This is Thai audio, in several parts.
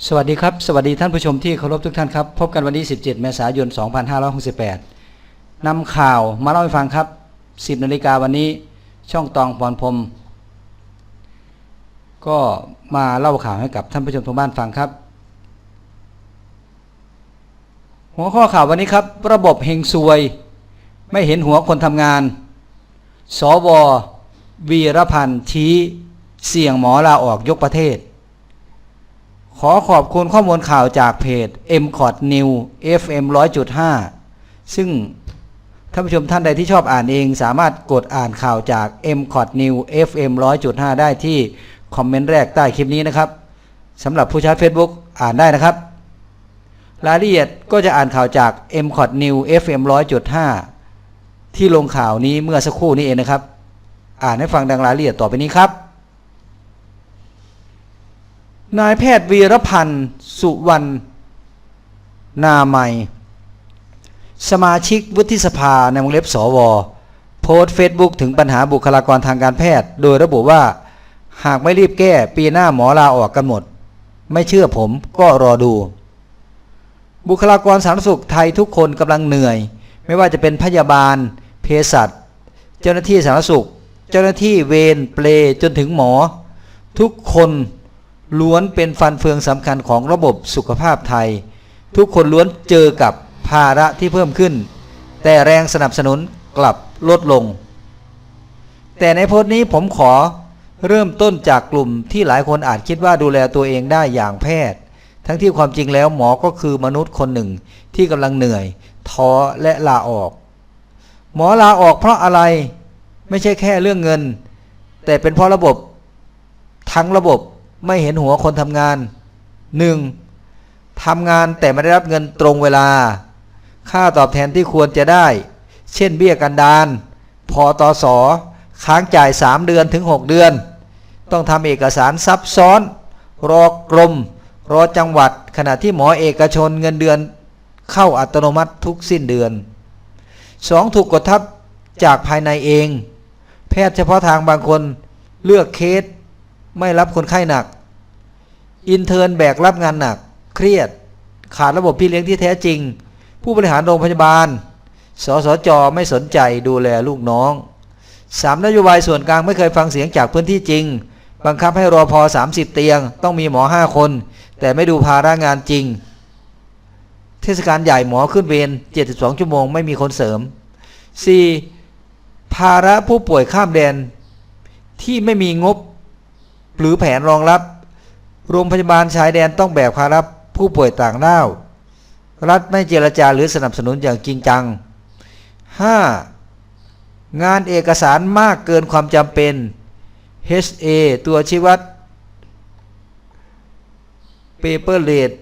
สวัสดีครับ สวัสดีท่านผู้ชมที่เคารพทุกท่านครับ พบกันวันที่ 17 เมษายน 2568นำข่าวมาเล่าให้ฟังครับ 10นาฬิกาวันนี้ช่องตองพรพรมก็มาเล่าข่าวให้กับท่านผู้ชมทางบ้านฟังครับ หัวข้อข่าววันนี้ครับ ระบบเฮงซวย ไม่เห็นหัวคนทำงาน สว วีรพันธ์ชี้เสี่ยงหมอลาออกยกประเทศ ขอขอบคุณข้อมูลข่าวจากเพจ m c o t New FM 100.5 ซึ่งท่านผู้ชมท่านใดที่ชอบอ่านเองสามารถกดอ่านข่าวจาก m c o t New FM 100.5 ได้ที่คอมเมนต์แรกใต้คลิปนี้นะครับสำหรับผู้ใช้ Facebook อ่านได้นะครับ รายละเอียดก็จะอ่านข่าวจาก m c o t New FM 100.5 ที่ลงข่าวนี้เมื่อสักครู่นี้เองนะครับ อ่านให้ฟังดังรายละเอียดต่อไปนี้ครับ นายแพทย์วีรพันธ์ สุวรรณนาไมสมาชิกวุฒิสภาในวงเล็บสว โพสต์เฟซบุ๊กถึงปัญหาบุคลากรทางการแพทย์ โดยระบุว่า หากไม่รีบแก้ปีหน้าหมอลาออกกันหมด ไม่เชื่อผมก็รอดู บุคลากรสาธารณสุขไทยทุกคนกำลังเหนื่อย ไม่ว่าจะเป็นพยาบาล เภสัชเจ้าหน้าที่สาธารณสุข เจ้าหน้าที่เวรเปลจนถึงหมอ ทุกคน ล้วนเป็นฟันเฟืองสำคัญของระบบสุขภาพไทย ทุกคนล้วนเจอกับภาระที่เพิ่มขึ้น แต่แรงสนับสนุนกลับลดลง แต่ในโพสต์นี้ผมขอเริ่มต้นจากกลุ่มที่หลายคนอาจคิดว่าดูแลตัวเองได้อย่างแพทย์ ทั้งที่ความจริงแล้วหมอก็คือมนุษย์คนหนึ่งที่กำลังเหนื่อย ท้อและลาออก หมอลาออกเพราะอะไรไม่ใช่แค่เรื่องเงิน แต่เป็นเพราะระบบ ทั้งระบบ ไม่เห็นหัวคนทำงาน 1. ทำงานแต่ไม่ได้รับเงินตรงเวลา ค่าตอบแทนที่ควรจะได้ เช่นเบี้ยกันดานพอตอสอค้างจ่าย 3 เดือนถึง 6 เดือน ต้องทำเอกสารซับซ้อน รอกรม รอจังหวัด ขณะที่หมอเอกชนเงินเดือน เข้าอัตโนมัติทุกสิ้นเดือน 2. ถูกกดทับจากภายในเอง แพทย์เฉพาะทางบางคนเลือกเคส ไม่รับคนไข้หนัก อินเทอร์นแบกรับงานหนัก เครียด ขาดระบบพี่เลี้ยงที่แท้จริง ผู้บริหารโรงพยาบาล สสจ ไม่สนใจดูแลลูกน้องสามนโยบายส่วนกลางไม่เคยฟังเสียงจากพื้นที่จริง บังคับให้รอพอ 30 เตียง ต้องมีหมอ 5 คน แต่ไม่ดูภาระงานจริง เทศกาลใหญ่หมอขึ้นเวร72 ชั่วโมงไม่มีคนเสริม 4. ภาระผู้ป่วยข้ามแดนที่ไม่มีงบ หรือแผนรองรับ โรงพยาบาลชายแดนต้องแบกภาระผู้ป่วยต่างด้าว รัฐไม่เจรจาหรือสนับสนุนอย่างจริงจัง 5. งานเอกสารมากเกินความจำเป็น HA ตัวชี้วัด Paper r a t e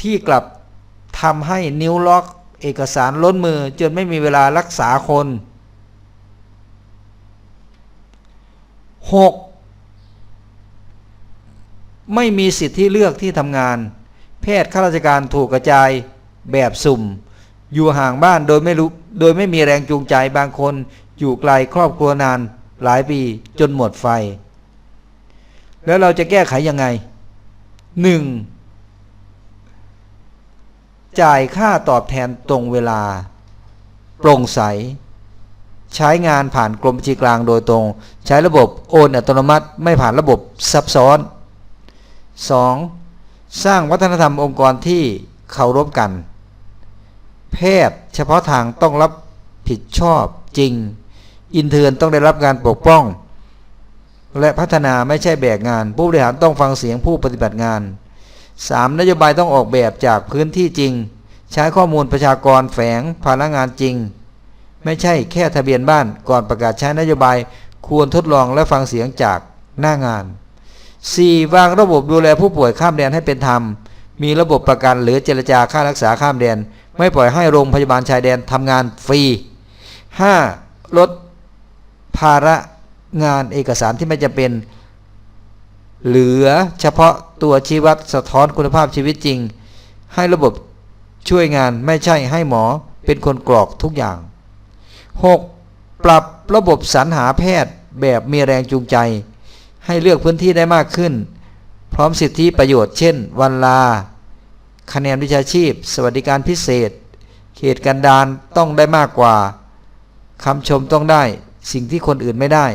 ที่กลับทำให้นิ้วล็อกเอกสารล้นมือจนไม่มีเวลารักษาคน 6. ไม่มีสิทธิเลือกที่ทำงาน แพทย์ข้าราชการถูกกระจายแบบสุ่ม อยู่ห่างบ้านโดยไม่รู้โดยไม่มีแรงจูงใจบางคน อยู่ไกลครอบครัวนานหลายปีจนหมดไฟ แล้วเราจะแก้ไขยังไง 1. จ่ายค่าตอบแทนตรงเวลา โปร่งใส ใช้งานผ่านกรมบัญชีกลางโดยตรง ใช้ระบบโอนอัตโนมัติ ไม่ผ่านระบบซับซ้อน 2. สร้างวัฒนธรรมองค์กรที่เคารพกัน แพทย์เฉพาะทางต้องรับผิดชอบจริง อินเทอร์นต้องได้รับการปกป้อง และพัฒนาไม่ใช่แบกงาน ผู้บริหารต้องฟังเสียงผู้ปฏิบัติงาน 3. นโยบายต้องออกแบบจากพื้นที่จริง ใช้ข้อมูลประชากรแฝงพนักงานจริง ไม่ใช่แค่ทะเบียนบ้านก่อนประกาศใช้นโยบายควรทดลองและฟังเสียงจากหน้างาน 4. วางระบบดูแลผู้ป่วยข้ามแดนให้เป็นธรรม มีระบบประกันหรือเจรจาค่ารักษาข้ามแดน ไม่ปล่อยให้โรงพยาบาลชายแดนทำงานฟรี 5. ลดภาระงานเอกสารที่ไม่จำเป็น เหลือเฉพาะตัวชี้วัดสะท้อนคุณภาพชีวิตจริง ให้ระบบช่วยงานไม่ใช่ให้หมอเป็นคนกรอกทุกอย่าง 6. ปรับระบบสรรหาแพทย์แบบมีแรงจูงใจ ให้เลือกพื้นที่ได้มากขึ้น พร้อมสิทธิประโยชน์เช่น วันลา คะแนนวิชาชีพ สวัสดิการพิเศษ เขตกันดารต้องได้มากกว่าคำชมต้องได้สิ่งที่คนอื่นไม่ได้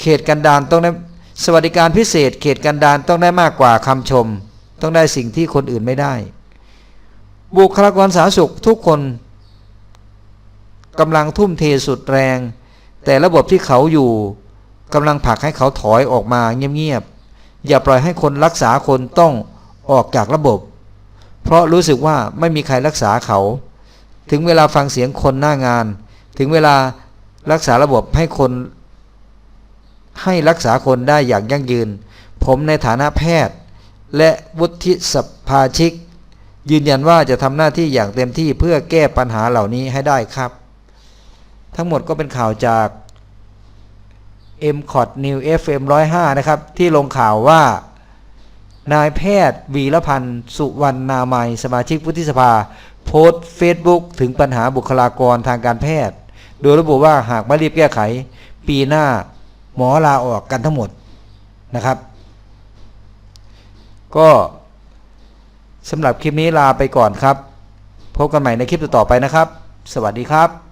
เขตกันดารต้องได้สวัสดิการพิเศษ เขตกันดารต้องได้มากกว่าคำชม ต้องได้สิ่งที่คนอื่นไม่ได้ บุคลากรสาธารณสุขทุกคนกำลังทุ่มเทสุดแรง แต่ระบบที่เขาอยู่กำลังผลักให้เขาถอยออกมาเงียบๆอย่าปล่อยให้คนรักษาคนต้องออกจากระบบ เพราะรู้สึกว่าไม่มีใครรักษาเขา ถึงเวลาฟังเสียงคนหน้างาน ถึงเวลารักษาระบบให้คน ให้รักษาคนได้อย่างยั่งยืน ผมในฐานะแพทย์ และวุฒิสภาชิก ยืนยันว่าจะทำหน้าที่อย่างเต็มที่เพื่อแก้ปัญหาเหล่านี้ให้ได้ครับ ทั้งหมดก็เป็นข่าวจาก m c o t New FM 105 นะครับ ที่ลงข่าวว่า นายแพทย์วีรพันธ์สุวรรณนามัย สมาชิกวุฒิสภา โพสต์เฟซบุ๊กถึงปัญหาบุคลากรทางการแพทย์ โดยระบุว่าหากไม่รีบแก้ไข ปีหน้าหมอลาออกกันทั้งหมดนะครับ ก็สำหรับคลิปนี้ลาไปก่อนครับ พบกันใหม่ในคลิปต่อไปนะครับ สวัสดีครับ